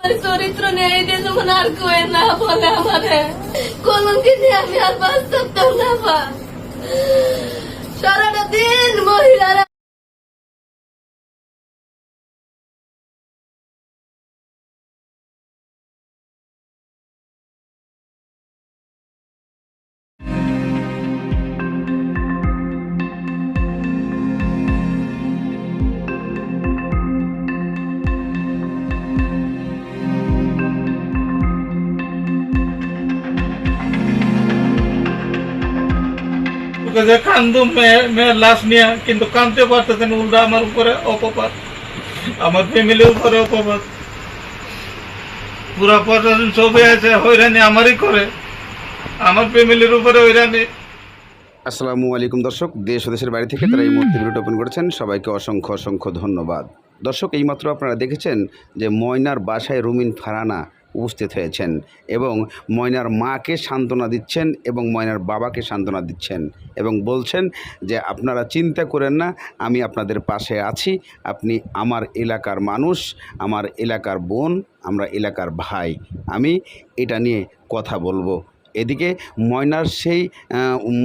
চরিত্র নিয়ে এই দেশে আর কয়ে না বলে আমারে। কলমকে নিয়ে আমি আর বাস করতাম না বা সারাটা দিন মহিলারা যে কান্দু মেয়ের লাশ নিয়ে, কিন্তু কান্দতে পারতেছেন উল্টা আমার উপরে অপবাদ। আমার ফ্যামিলির উপরে অপবাদ। পুরা প্রশাসন সবই আছে, হয়রানি আমারই করে। আমার ফ্যামিলির উপরে হয়রানি। আসসালামু আলাইকুম দর্শক, দেশ ও দেশের বাড়ি থেকে তারা এই মুহূর্তে ভিডিওটা ওপেন করেছেন। সবাইকে অসংখ্য অসংখ্য ধন্যবাদ। দর্শক, এইমাত্র আপনারা দেখেছেন যে ময়নার বাসায় রুমিন ফারানা উপস্থিত হয়েছেন এবং ময়নার মাকে সান্ত্বনা দিচ্ছেন এবং ময়নার বাবাকে সান্ত্বনা দিচ্ছেন এবং বলছেন যে আপনারা চিন্তা করেন না, আমি আপনাদের পাশে আছি, আপনি আমার এলাকার মানুষ, আমার এলাকার বোন, আমরা এলাকার ভাই, আমি এটা নিয়ে কথা বলব। এদিকে ময়নার সেই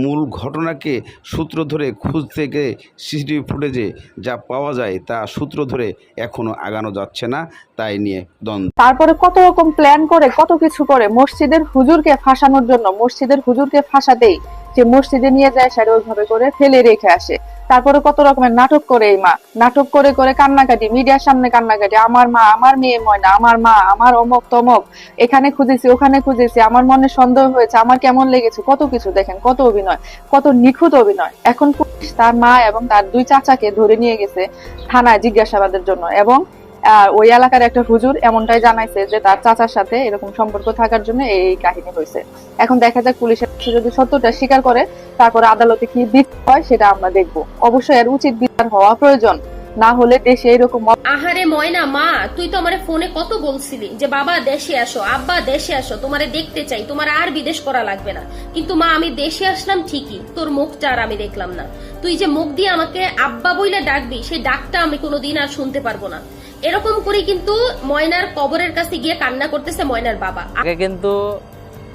মূল ঘটনাকে সূত্র ধরে খুঁজতে গিয়ে সিসিটিভি ফুটেজে যা পাওয়া যায় তা সূত্র ধরে এখনও আগানো যাচ্ছে না, তাই নিয়ে দ্বন্দ্ব। তারপরে কত রকম প্ল্যান করে, কত কিছু করে, মসজিদের হুজুরকে ফাঁসানোর জন্য, মসজিদের হুজুরকে ফাঁসাতেই যে মসজিদে নিয়ে যায় সেটা ওইভাবে করে ফেলে রেখে আসে। তারপরে কত রকমের নাটক করে এই মা। নাটক করে করে কান্নাকাটি, মিডিয়ার সামনে কান্নাকাটি, আমার মা, আমার মেয়ে ময়না, আমার মা, আমার অমক তমক, এখানে খুঁজেছি, ওখানে খুঁজেছি, আমার মনে সন্দেহ হয়েছে, আমার কেমন লেগেছে, কত কিছু দেখেন, কত অভিনয়, কত নিখুঁত অভিনয়। এখন পুলিশ তার মা এবং তার দুই চাচাকে ধরে নিয়ে গেছে থানায় জিজ্ঞাসাবাদের জন্য এবং আহ, ওই এলাকার একটা হুজুর এমনটাই জানাইছে যে তার চাচার সাথে এরকম সম্পর্ক থাকার জন্য এই কাহিনী হয়েছে। এখন দেখা যাক পুলিশের কাছে যদি সত্যটা স্বীকার করে তারপরে আদালতে কি বিচার হয় সেটা আমরা দেখব। অবশ্যই এর উচিত বিচার হওয়া প্রয়োজন না হলে দেশে এরকম আহারে ময়না মা তুই তো আমারে ফোনে কত বলছিলি যে বাবা দেশে আসো আব্বা দেশে আসো তোমারে দেখতে চাই তোমার আর বিদেশ করা লাগবে না। কিন্তু মা আমি দেশে আসলাম ঠিকই তোর মুখটা আর আমি দেখলাম না। তুই যে মুখ দিয়ে আমাকে আব্বা বইলে ডাকবি সেই ডাকটা আমি কোনোদিন আর শুনতে পারব না। এরকম করে কিন্তু ময়নার কবরের কাছে গিয়ে কান্না করতেছে ময়নার বাবা। আগে কিন্তু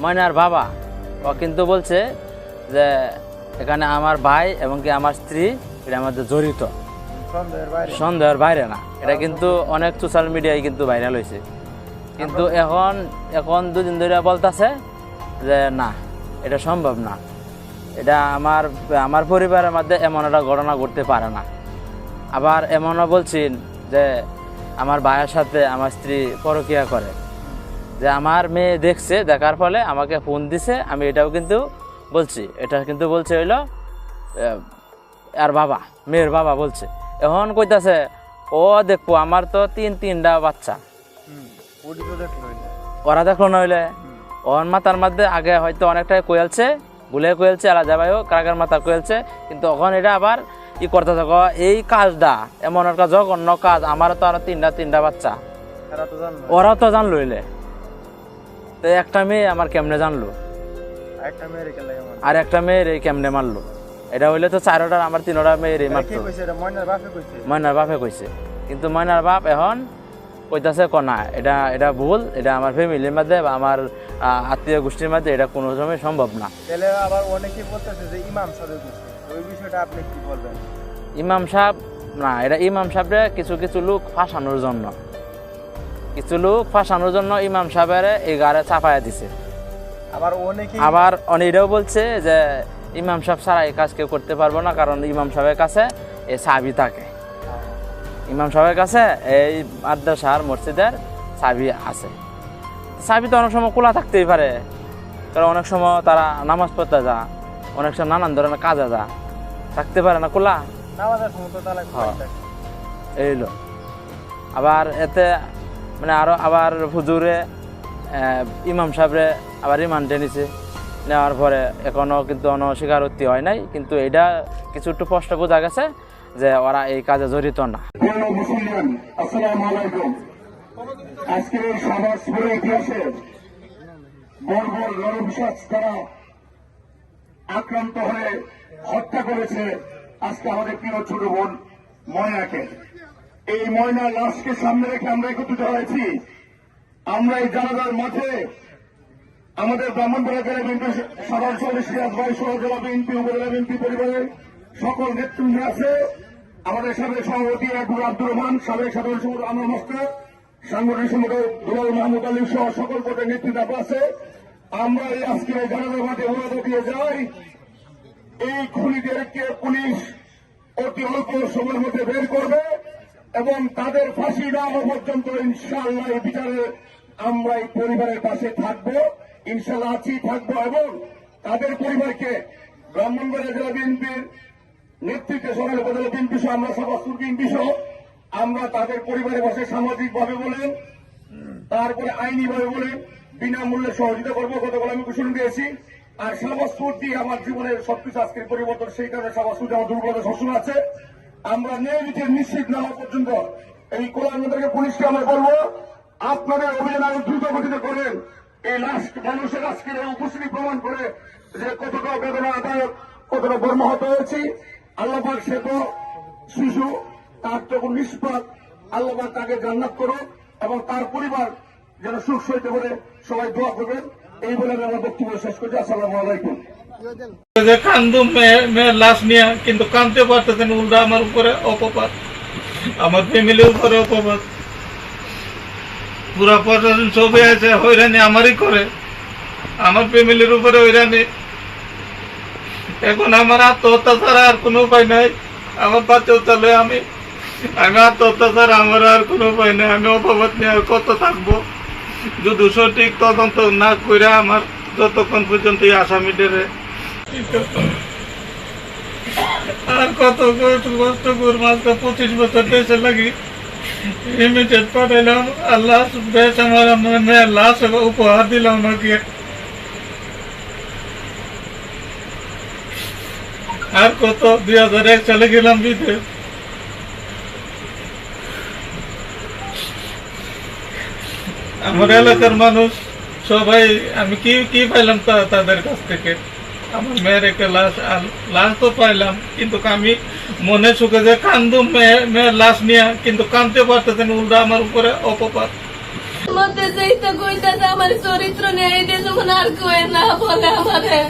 ময়নার বাবা ও কিন্তু বলছে যে এখানে আমার ভাই এবং কি আমার স্ত্রী এটা আমাদের জড়িত। সন্দেহের বাইরে। না। এটা কিন্তু অনেক সোশ্যাল মিডিয়ায় কিন্তু ভাইরাল হয়েছে। কিন্তু এখন এখন দুদিন ধরে বলতেছে যে না এটা সম্ভব না। এটা আমার আমার পরিবারের মধ্যে এমন একটা ঘটনা ঘটতে পারে না। আবার এমনও বলছেন যে আমার ভাইয়ের সাথে আমার স্ত্রী পরকিয়া করে। যে আমার মেয়ে দেখছে, দেখার ফলে আমাকে ফোন দিছে, আমি এটাও কিন্তু বলছি। এটা কিন্তু বলছে হইল আর বাবা, মেয়ের বাবা বলছে। এখন কইতাছে, ও দেখব আমার তো তিন তিনটা বাচ্চা। ওরা দেখল না হইলে? ওর মাথার মধ্যে আগে হয়তো অনেকটাই কোয়েলছে, ভুলে কোয়েলছে, আলাদা ভাই হোক, কারাগার মাথা কোয়েলছে, কিন্তু এখন এটা আবার ই করতে থাকো। এই কাজটা এমন একটা জঘন্য কাজ। আমারও তো আরও তিনটা তিনটা বাচ্চা। ওরাও তো জানলো এলে। তো একটা মেয়ে আমার কেমনে জানলো? আর একটা মেয়ের এই কেমনে মারলো? এটা হইলে তো চারোটার আমার তিনোটা মেয়ের এই মারতো। ময়নার বাপে কইছে? কিন্তু ময়নার বাপ এখন কইতাছে কনা এটা এটা ভুল এটা আমার ফ্যামিলির মধ্যে বা আমার আত্মীয় গোষ্ঠীর মধ্যে এটা কোনো সময় সম্ভব না। আবার বলতেছে যে ইমাম সাহেব ওই বিষয়টা আপনি কি বলবেন? ইমাম সাহেব না এটা ইমাম সাহেবরে কিছু কিছু লোক ফাঁসানোর জন্য। কিছু লোক ফাঁসানোর জন্য ইমাম সাহেবের এই গাড়ে চাপায়া দিছে। আবার অনেকে আবার অনিরাও বলছে যে ইমাম সাহেব ছাড়া এই কাজ কেউ করতে পারব না কারণ ইমাম সাহেবের কাছে এই চাবি থাকে। ইমাম সাহেবের কাছে এই মাদ্রাসার মসজিদের চাবি আছে। চাবি তো অনেক সময় খোলা থাকতেই পারে। কারণ অনেক সময় তারা নামাজ পড়তে যা অনেক সময় নানান ধরনের কাজে যা থাকতে পারে না খোলা নামাজের সময় তো তালা হ্যাঁ। এইলো আবার এতে মানে আরও আবার হুজুরে আহ, ইমাম সাহেবরে আবার রিমান্ডে নিছে। নেওয়ার পরে এখনও কিন্তু কোনো স্বীকারোক্তি হয় নাই কিন্তু এটা কিছু একটু স্পষ্ট বোঝা গেছে যে ওরা এই কাজে জড়িত না। আজকের এই সমাজ পুরো ইতিহাসে বর্বর নরবিশ্বাস দ্বারা আক্রান্ত হয়ে হত্যা করেছে আজকে আমাদের প্রিয় ছোট বোন ময়নাকে। এই ময়না লাশকে সামনে রেখে আমরা একত্রিত হয়েছি। আমরা এই জানাজার মাঠে আমাদের ব্রাহ্মণবাড়া জেলা বিএনপি সাধারণ সভাপতি সিরাজ ভাই সহ জেলা বিএনপি, উপজেলা বিএনপি পরিবারের সকল নেতৃবৃন্দ আছে। আমাদের সাবেক সভাপতি আব্দুল আব্দুর রহমান, সাবেক সাধারণ সম্পাদক আনোয়ার মাস্টার, সাংগঠনিক সম্পাদক দুলাল মাহমুদ আলী সহ সকল পদের নেতৃত্ব আছে। আমরা এই আজকের এই জানাজার মাঠে অনুরোধ দিয়ে যাই। এই খুনিদেরকে পুলিশ অতি অল্প সময়ের মধ্যে বের করবে এবং তাদের ফাঁসি না পর্যন্ত ইনশাআল্লাহ এই বিচারে আমরা এই পরিবারের পাশে থাকব, ইনশাআল্লাহ আছি, থাকব এবং তাদের পরিবারকে ব্রাহ্মণবাড়িয়া জেলা বিএনপির নেতৃত্বে সকালে উপজেলা বিএনপি সহ, আমরা সভাস্তুর বিএনপি সহ, আমরা তাদের পরিবারের পাশে সামাজিকভাবে বলেন তারপরে আইনিভাবে বলে বিনামূল্যে সহযোগিতা করব, গতকাল আমি ঘোষণা দিয়েছি। আর সাবাসপুর দিয়ে আমার জীবনের সবকিছু আজকের পরিবর্তন, সেই কারণে সাবাসপুর আমার দুর্বলতা সবসময় আছে। আমরা নিয়মিত নিশ্চিত না হওয়া পর্যন্ত এই কোলাঙ্গদেরকে পুলিশকে আমরা বলব আপনাদের অভিযান আরও দ্রুত গতিতে করেন। এই লাশ মানুষের আজকের এই উপস্থিতি প্রমাণ করে যে কতটা বেদনাদায়ক কতটা বর্মহত হয়েছি। আল্লাহবাক সে তো শিশু, তার তো কোনো নিষ্পাত আল্লাহবাক তাকে জান্নাত করো এবং তার পরিবার যেন সুখ সইতে করে সবাই দোয়া করবেন। এই বলে আমি আমার বক্তব্য শেষ করছি। আসসালামু আলাইকুম। আমার হয়রানি আমারই করে। আমার ফ্যামিলির উপরে এখন আমার আত্মহত্যা ছাড়া আর কোনো উপায় নাই। আমার বাচ্চা চলে আমি। আমি আত্মহত্যা ছাড়া আমার আর কোনো উপায় নেই, আমি অপবাদ নিয়ে আর কত থাকব? যদি সঠিক তদন্ত না করে আমার যতক্ষণ পর্যন্ত এই আসামিদের আর কত কষ্ট করব, আজকে পঁচিশ বছর দেশে লাগি। ইমিডিয়েট পাঠাইলাম, আর লাশ বেশ আমার মেয়ের লাশ উপহার দিলাম নাকি আর কত? দুই হাজার এক সালে গেলাম বিদেশ। আমার এলাকার মানুষ, সবাই, আমি কি কি পাইলাম তাদের কাছ থেকে? আমার মেয়ের একটা লাশ লাশ তো পাইলাম, কিন্তু আমি মনে সুখে যে কান্দু মেয়ে, মেয়ের লাশ নিয়ে, কিন্তু কানতে পারতেছেন উল্টা আমার উপরে অপবাদ মধ্যে যেইটা কইতাছে আমার চরিত্র নিয়ে এই দেশ আর কয়ে না বলে আমারে।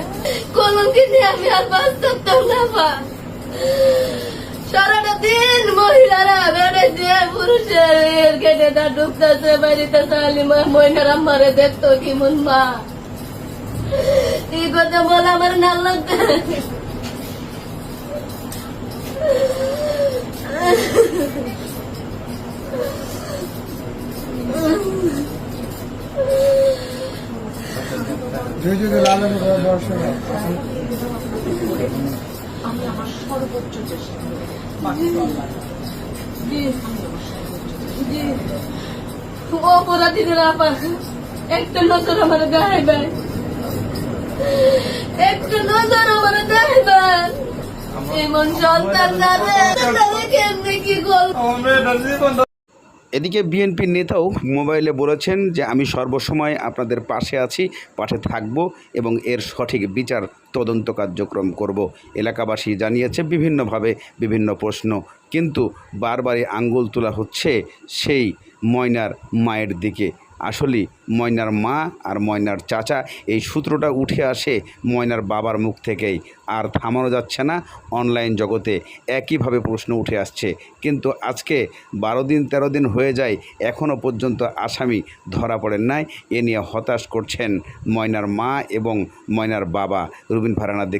মহিলারা পুরুষের গেটেটা ঢুকতেছে বাড়িতে সালিমা মহিলারা মারে দেখতো কি মন মা। এই কথা বলে আমার না লাগতে লালন দর্শন জি জি অপরাধীদের আবার একটা নজর আমার দেখাইবেন একটা নজর আমার দেখাইবেন এমন সন্তান তাদের কেমনে কি জীবন এদিকে বিএনপির নেতাও মোবাইলে বলেছেন যে, আমি সর্বসময় আপনাদের পাশে আছি, পাশে থাকব এবং এর সঠিক বিচার তদন্ত কার্যক্রম করব। এলাকাবাসী জানিয়েছে, বিভিন্নভাবে বিভিন্ন প্রশ্ন, কিন্তু বারবারই আঙ্গুল তোলা হচ্ছে সেই ময়নার মায়ের দিকে। আসলে ময়নার মা আর ময়নার চাচা এই সূত্রটা উঠে আসে ময়নার বাবার মুখ থেকেই। আর থামানো যাচ্ছে না, অনলাইন জগতে একইভাবে প্রশ্ন উঠে আসছে। কিন্তু আজকে বারো দিন, তেরো দিন হয়ে যায় এখনও পর্যন্ত আসামি ধরা পড়েন নাই। এ নিয়ে হতাশ করছেন ময়নার মা এবং ময়নার বাবা। রুবিন ফারানা দেখ